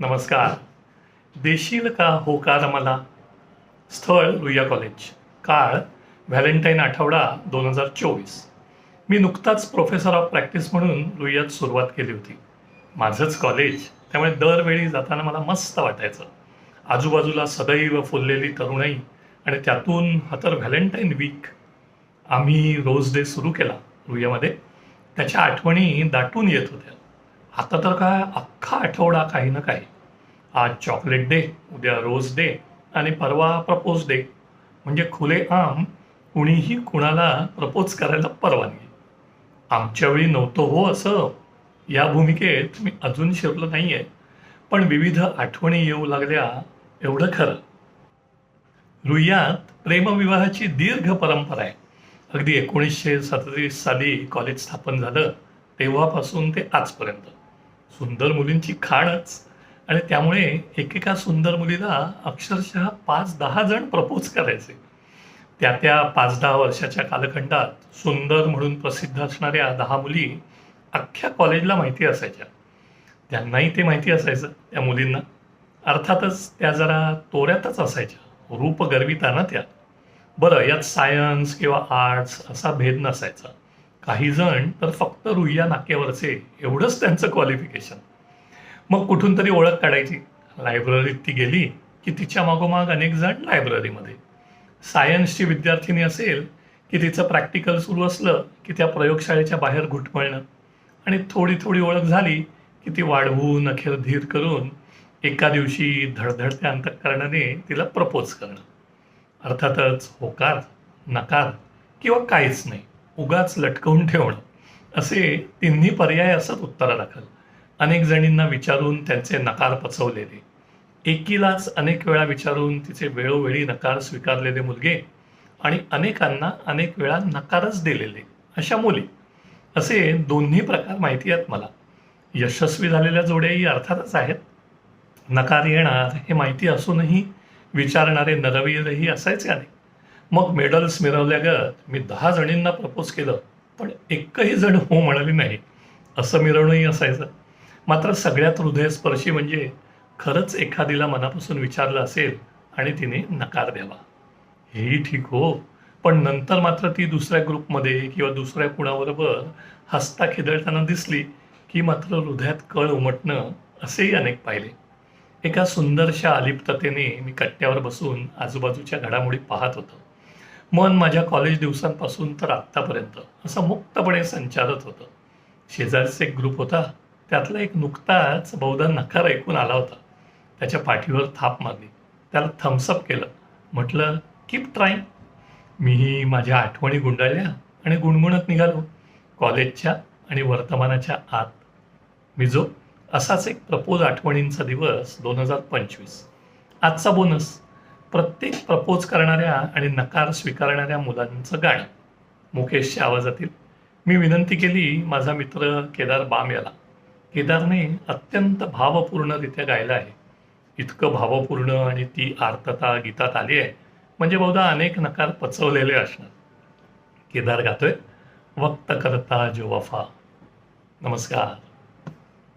नमस्कार. देशील का होकार मला स्थळ लुया कॉलेज काळ व्हॅलेंटाईन आठवडा दोन हजार चोवीस. मी नुकताच प्रोफेसर ऑफ प्रॅक्टिस म्हणून लुयात सुरुवात केली होती. माझंच कॉलेज त्यामुळे दरवेळी जाताना मला मस्त वाटायचं. आजूबाजूला सदैव फुललेली तरुणाई आणि त्यातून हा तर व्हॅलेंटाईन वीक. आम्ही रोज डे सुरू केला रुईयामध्ये त्याच्या आठवणी दाटून येत होत्या. आता तर काय अख्खा आठवडा काही ना काही. आज चॉकलेट डे उद्या रोज डे आणि परवा प्रपोज डे म्हणजे खुले आम कुणीही कुणाला प्रपोज करायला परवानगी आमच्या वेळी नव्हतं हो असं. या भूमिकेत मी अजून शिरलो नाही आहे पण विविध आठवणी येऊ लागल्या एवढं खरं. रुईयात प्रेमविवाहाची दीर्घ परंपरा आहे. अगदी एकोणीसशे सदतीस साली कॉलेज स्थापन झालं तेव्हापासून ते आजपर्यंत. सुंदर मुलींची खाणच. आणि त्यामुळे एकेका सुंदर मुलीला अक्षरशः पाच दहा जण प्रपोज करायचे. त्या त्या पाच दहा वर्षाच्या कालखंडात सुंदर म्हणून प्रसिद्ध असणाऱ्या दहा मुली अख्ख्या कॉलेजला माहिती असायच्या. त्यांनाही ते माहिती असायचं त्या मुलींना. अर्थातच त्या जरा तोऱ्यातच असायच्या रूप गर्विता ना त्या. बरं यात सायन्स किंवा आर्ट्स असा भेद नसायचा. काही जण तर फक्त रुईया नाक्यावरचे एवढंच त्यांचं क्वालिफिकेशन मग कुठून तरी ओळख काढायची. लायब्ररीत ती गेली की तिच्या मागोमाग अनेक जण लायब्ररीमध्ये सायन्सची विद्यार्थिनी असेल की तिचं प्रॅक्टिकल सुरू असलं की त्या प्रयोगशाळेच्या बाहेर घुटमळणं. आणि थोडी थोडी ओळख झाली की ती वाढवून अखेर धीर करून एका दिवशी धडधडत्या अंतकरणाने तिला प्रपोज करणं. अर्थातच होकार नकार किंवा काहीच नाही. उगाच लटकवून ठेवणं. असे तिन्ही पर्याय असत उत्तरादाखल अनेक जणींना विचारून त्यांचे नकार पचवलेले. एकीलाच अनेक वेळा विचारून तिचे वेळोवेळी नकार स्वीकारलेले मुलगे आणि अनेकांना अनेक वेळा नकारच दिलेले अशा मुली. असे दोन्ही प्रकार माहिती आहेत मला. यशस्वी झालेल्या जोड्याही अर्थातच आहेत. नकार येणार हे माहिती असूनही विचारणारे नरवीरही असायचे अनेक. मग मेडल्स मिरवल्यागत मी दहा जणींना प्रपोज केलं पण एकही जण हो म्हणाली नाही. असं मिरवणंही असायचं. मात्र सगळ्यात हृदयस्पर्शी म्हणजे खरंच एखादीला मनापासून विचारलं असेल आणि तिने नकार द्यावा. हेही ठीक हो पण नंतर मात्र ती दुसऱ्या ग्रुपमध्ये किंवा दुसऱ्या कुणाबरोबर हसता खिदळताना दिसली की मात्र हृदयात कळ उमटणं असेही अनेक पाहिले. एका सुंदरशा अलिप्ततेने मी कट्ट्यावर बसून आजूबाजूच्या घडामोडी पाहत होतो. मन माझ्या कॉलेज दिवसांपासून तर आत्तापर्यंत असं मुक्तपणे संचारत होतं. शेजारचा एक ग्रुप होता. त्यातला एक नुकताच बहुधा नकार ऐकून आला होता. त्याच्या पाठीवर थाप मारली. त्याला थम्सअप केलं. म्हटलं कीप ट्राईंग मीही माझ्या आठवणी गुंडाळल्या आणि गुणगुणत निघालो. कॉलेजच्या आणि वर्तमानाच्या आत. मी जो असाच एक प्रपोज आठवणींचा दिवस दोन हजार पंचवीस. आजचा बोनस प्रत्येक प्रपोज करणाऱ्या आणि नकार स्वीकारणाऱ्या मुलांचं गाणं. मुकेशच्या आवाजातील. मी विनंती केली माझा मित्र केदार बाम याला. केदारने अत्यंत भावपूर्णरित्या गायलं आहे. इतकं भावपूर्ण आणि ती आर्तता गीतात आली आहे. म्हणजे बहुधा अनेक नकार पचवलेले असणार. केदार गातोय. वक्त करता जो वफा. नमस्कार.